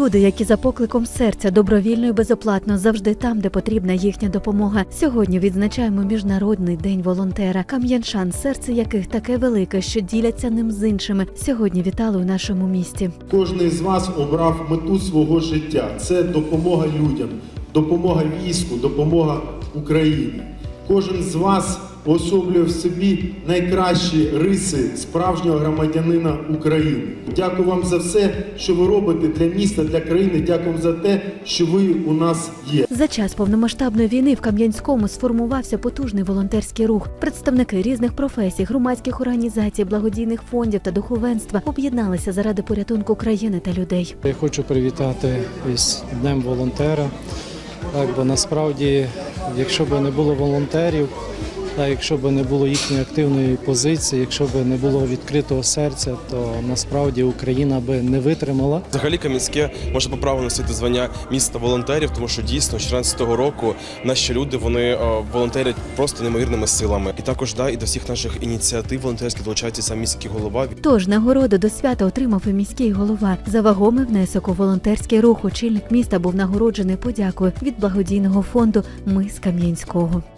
Люди, які за покликом серця добровільно і безоплатно завжди там, де потрібна їхня допомога. Сьогодні відзначаємо міжнародний день волонтера. Кам'яншан, серце яких таке велике, що діляться ним з іншими. Сьогодні вітали у нашому місті. Кожний з вас обрав мету свого життя. Це допомога людям, допомога війську, допомога Україні. Кожен з вас уособлює в собі найкращі риси справжнього громадянина України. Дякую вам за все, що ви робите для міста, для країни. Дякую за те, що ви у нас є. За час повномасштабної війни в Кам'янському сформувався потужний волонтерський рух. Представники різних професій, громадських організацій, благодійних фондів та духовенства об'єдналися заради порятунку країни та людей. Я хочу привітати із Днем волонтера. Так, бо насправді, якщо б не було волонтерів, так, якщо б не було їхньої активної позиції, якщо б не було відкритого серця, то насправді Україна би не витримала. Взагалі Кам'янське може по праву носити звання міста волонтерів, тому що дійсно з 14 року наші люди вони е, волонтерять просто неймовірними силами. І також да, і до всіх наших ініціатив волонтерських долучається сам міський голова. Тож нагороду до свята отримав і міський голова. За вагомий внесок у волонтерський рух очільник міста був нагороджений подякою від благодійного фонду Ми з Кам'янського.